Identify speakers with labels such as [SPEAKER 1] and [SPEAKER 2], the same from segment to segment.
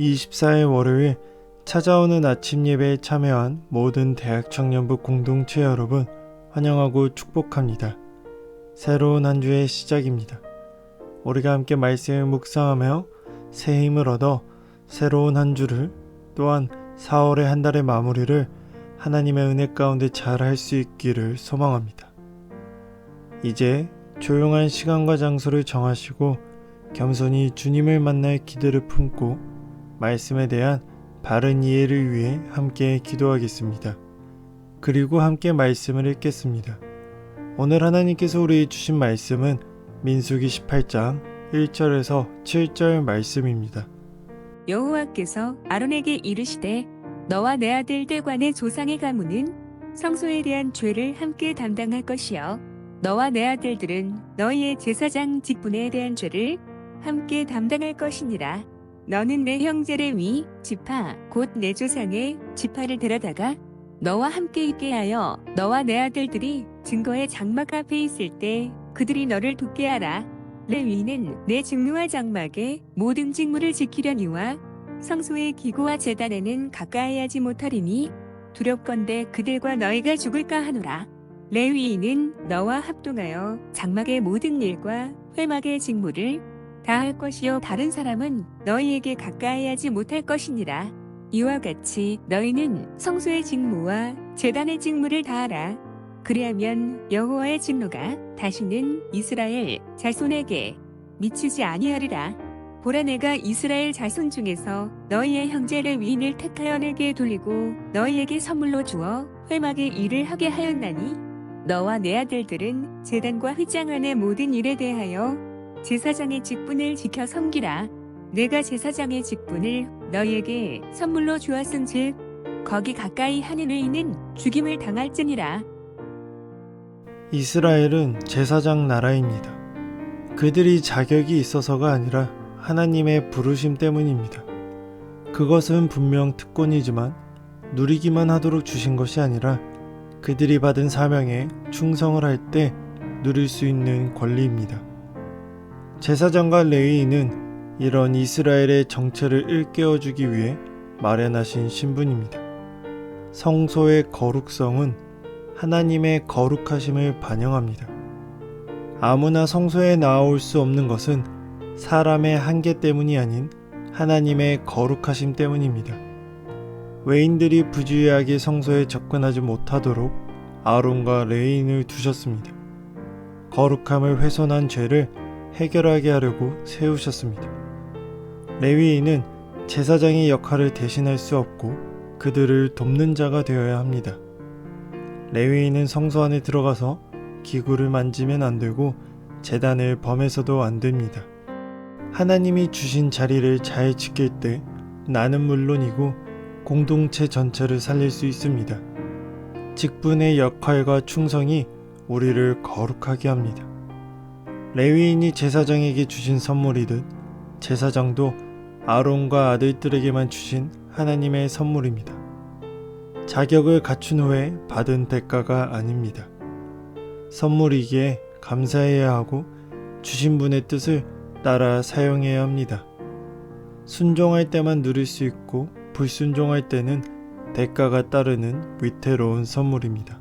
[SPEAKER 1] 24일 월요일 찾아오는 아침 예배에 참여한 모든 대학 청년부 공동체 여러분 환영하고 축복합니다. 새로운 한 주의 시작입니다. 우리가 함께 말씀을 묵상하며 새 힘을 얻어 새로운 한 주를 또한 4월의 한 달의 마무리를 하나님의 은혜 가운데 잘 할 수 있기를 소망합니다. 이제 조용한 시간과 장소를 정하시고 겸손히 주님을 만날 기대를 품고 말씀에 대한 바른 이해를 위해 함께 기도하겠습니다. 그리고 함께 말씀을 읽겠습니다. 오늘 하나님께서 우리에게 주신 말씀은 민수기 18장 1절에서 7절 말씀입니다.
[SPEAKER 2] 여호와께서 아론에게 이르시되 너와 내 아들 대관의 조상의 가문은 성소에 대한 죄를 함께 담당할 것이요 너와 내 아들들은 너희의 제사장 직분에 대한 죄를 함께 담당할 것이니라 너는 내 형제 레위 지파 곧 내 조상의 지파를 데려다가 너와 함께 있게 하여 너와 내 아들들이 증거의 장막 앞에 있을 때 그들이 너를 돕게 하라 레위는 내 직무와 장막의 모든 직무를 지키려니와 성소의 기구와 재단에는 가까이 하지 못하리니 두렵건대 그들과 너희가 죽을까 하노라. 레위인은 너와 합동하여 장막의 모든 일과 회막의 직무를 다 할 것이요 다른 사람은 너희에게 가까이 하지 못할 것이니라. 이와 같이 너희는 성소의 직무와 재단의 직무를 다하라. 그리하면 여호와의 진노가 다시는 이스라엘 자손에게 미치지 아니하리라. 보라 내가 이스라엘 자손 중에서 너희의 형제 레위인을 택하여 내게 돌리고 너희에게 선물로 주어 회막의 일을 하게 하였나니 너와 내 아들들은 제단과 휘장 안의 모든 일에 대하여 제사장의 직분을 지켜 섬기라 내가 제사장의 직분을 너희에게 선물로 주었은즉 거기 가까이 하는 의인은 죽임을 당할지니라
[SPEAKER 1] 이스라엘은 제사장 나라입니다. 그들이 자격이 있어서가 아니라 하나님의 부르심 때문입니다. 그것은 분명 특권이지만 누리기만 하도록 주신 것이 아니라 그들이 받은 사명에 충성을 할 때 누릴 수 있는 권리입니다. 제사장과 레위인은 이런 이스라엘의 정체를 일깨워주기 위해 마련하신 신분입니다. 성소의 거룩성은 하나님의 거룩하심을 반영합니다. 아무나 성소에 나올 수 없는 것은 사람의 한계 때문이 아닌 하나님의 거룩하심 때문입니다. 외인들이 부주의하게 성소에 접근하지 못하도록 아론과 레인을 두셨습니다. 거룩함을 훼손한 죄를 해결하게 하려고 세우셨습니다. 레위인은 제사장의 역할을 대신할 수 없고 그들을 돕는 자가 되어야 합니다. 레위인은 성소 안에 들어가서 기구를 만지면 안 되고 재단을 범해서도 안 됩니다. 하나님이 주신 자리를 잘 지킬 때 나는 물론이고 공동체 전체를 살릴 수 있습니다. 직분의 역할과 충성이 우리를 거룩하게 합니다. 레위인이 제사장에게 주신 선물이듯 제사장도 아론과 아들들에게만 주신 하나님의 선물입니다. 자격을 갖춘 후에 받은 대가가 아닙니다. 선물이기에 감사해야 하고 주신 분의 뜻을 따라 사용해야 합니다. 순종할 때만 누릴 수 있고 불순종할 때는 대가가 따르는 위태로운 선물입니다.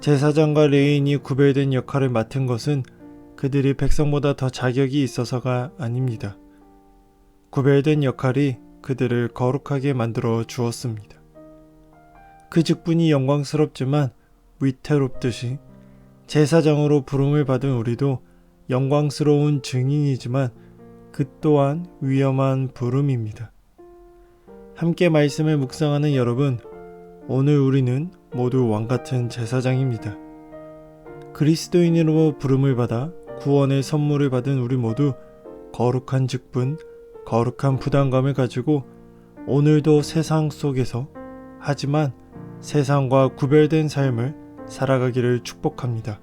[SPEAKER 1] 제사장과 레인이 구별된 역할을 맡은 것은 그들이 백성보다 더 자격이 있어서가 아닙니다. 구별된 역할이 그들을 거룩하게 만들어 주었습니다. 그 직분이 영광스럽지만 위태롭듯이 제사장으로 부름을 받은 우리도 영광스러운 증인이지만 그 또한 위험한 부름입니다. 함께 말씀을 묵상하는 여러분, 오늘 우리는 모두 왕 같은 제사장입니다. 그리스도인으로 부름을 받아 구원의 선물을 받은 우리 모두 거룩한 직분, 거룩한 부담감을 가지고 오늘도 세상 속에서 하지만 세상과 구별된 삶을 살아가기를 축복합니다.